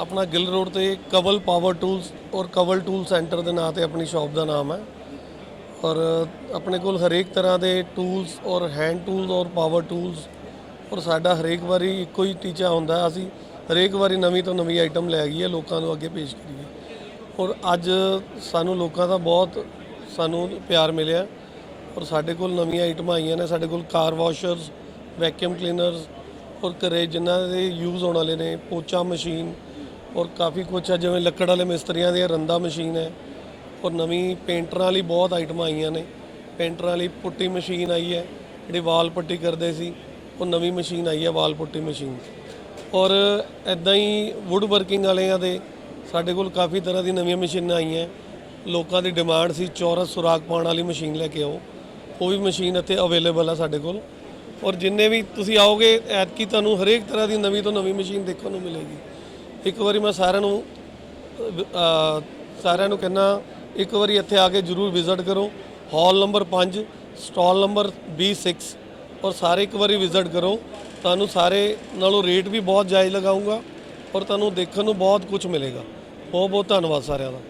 ਆਪਣਾ ਗਿੱਲ ਰੋਡ ਤੇ ਕਵਲ power tools ਔਰ ਕਵਲ ਟੂਲ ਸੈਂਟਰ ਦੇ ਨਾਂ ਤੇ ਆਪਣੀ ਸ਼ਾਪ ਦਾ ਨਾਮ ਹੈ। ਔਰ ਆਪਣੇ ਕੋਲ ਹਰੇਕ ਤਰ੍ਹਾਂ ਦੇ ਟੂਲਸ ਔਰ ਹੈਂਡ ਟੂਲਸ ਔਰ ਪਾਵਰ ਟੂਲਸ ਔਰ ਸਾਡਾ ਹਰੇਕ ਵਾਰੀ ਇੱਕੋ ਹੀ ਟੀਚਾ ਹੁੰਦਾ। ਅਸੀਂ ਹਰੇਕ ਵਾਰੀ ਨਵੀਂ ਤੋਂ ਨਵੀਂ ਆਈਟਮ ਲੈ ਆਈਏ ਲੋਕਾਂ ਨੂੰ ਅੱਗੇ ਪੇਸ਼ ਕਰੀਏ। ਔਰ ਅੱਜ ਸਾਨੂੰ ਲੋਕਾਂ ਦਾ ਬਹੁਤ ਸਾਨੂੰ ਪਿਆਰ ਮਿਲਿਆ। ਔਰ ਸਾਡੇ ਕੋਲ ਨਵੀਆਂ ਆਈਟਮਾਂ ਆਈਆਂ ਨੇ, ਸਾਡੇ ਕੋਲ ਕਾਰ ਵਾਸ਼ਰਸ ਵੈਕਿਊਮ ਕਲੀਨਰਸ ਔਰ ਘਰੇ ਜਿਨ੍ਹਾਂ ਦੇ ਯੂਜ਼ ਹੋਣ ਵਾਲੇ ਨੇ, ਪੋਚਾ ਮਸ਼ੀਨ ਔਰ ਕਾਫੀ ਕੁਛ ਆ, ਜਿਵੇਂ ਲੱਕੜ ਵਾਲੇ ਮਿਸਤਰੀਆਂ ਦੀ ਰੰਦਾ ਮਸ਼ੀਨ ਹੈ ਔਰ ਨਵੀਂ ਪੇਂਟਰਾਂ ਲਈ ਬਹੁਤ ਆਈਟਮਾਂ ਆਈਆਂ ਨੇ। ਪੇਂਟਰਾਂ ਲਈ ਪੁੱਟੀ ਮਸ਼ੀਨ ਆਈ ਹੈ, ਜਿਹੜੀ ਵਾਲ ਪੱਟੀ ਕਰਦੇ ਸੀ, ਉਹ ਨਵੀਂ ਮਸ਼ੀਨ ਆਈ ਹੈ, ਵਾਲ ਪੁੱਟੀ ਮਸ਼ੀਨ। ਔਰ ਐਦਾਂ ਹੀ ਵੁੱਡ ਵਰਕਿੰਗ ਵਾਲਿਆਂ ਦੇ ਸਾਡੇ ਕੋਲ ਕਾਫੀ ਤਰ੍ਹਾਂ ਦੀ ਨਵੀਆਂ ਮਸ਼ੀਨਾਂ ਆਈਆਂ। ਲੋਕਾਂ ਦੀ ਡਿਮਾਂਡ ਸੀ, ਚੌਰਸ ਸੁਰਾਖ ਪਾਉਣ ਵਾਲੀ ਮਸ਼ੀਨ ਲੈ ਕੇ ਆਓ। ਉਹ ਵੀ ਮਸ਼ੀਨ ਇੱਥੇ ਅਵੇਲੇਬਲ ਆ ਸਾਡੇ ਕੋਲ। ਔਰ ਜਿੰਨੇ ਵੀ ਤੁਸੀਂ ਆਓਗੇ, ਐਤਕੀ ਤੁਹਾਨੂੰ ਹਰੇਕ ਤਰ੍ਹਾਂ ਦੀ ਨਵੀਂ ਤੋਂ ਨਵੀਂ ਮਸ਼ੀਨ ਦੇਖਣ ਨੂੰ ਮਿਲੇਗੀ। ਇੱਕ ਵਾਰੀ ਮੈਂ ਸਾਰਿਆਂ ਨੂੰ ਸਾਰਿਆਂ ਨੂੰ ਕਹਿੰਦਾ, ਇੱਕ ਵਾਰੀ ਇੱਥੇ ਆ ਕੇ ਜਰੂਰ ਵਿਜ਼ਿਟ ਕਰੋ। ਹਾਲ ਨੰਬਰ 5 ਸਟਾਲ ਨੰਬਰ B6 ਔਰ ਸਾਰੇ ਇੱਕ ਵਾਰੀ ਵਿਜ਼ਿਟ ਕਰੋ। ਤੁਹਾਨੂੰ ਸਾਰੇ ਨਾਲੋਂ ਰੇਟ ਵੀ ਬਹੁਤ ਜਾਇਜ਼ ਲਗਾਉਂਗਾ ਔਰ ਤੁਹਾਨੂੰ ਦੇਖਣ ਨੂੰ ਬਹੁਤ ਕੁਝ ਮਿਲੇਗਾ। ਬਹੁਤ ਬਹੁਤ ਧੰਨਵਾਦ ਸਾਰਿਆਂ ਦਾ।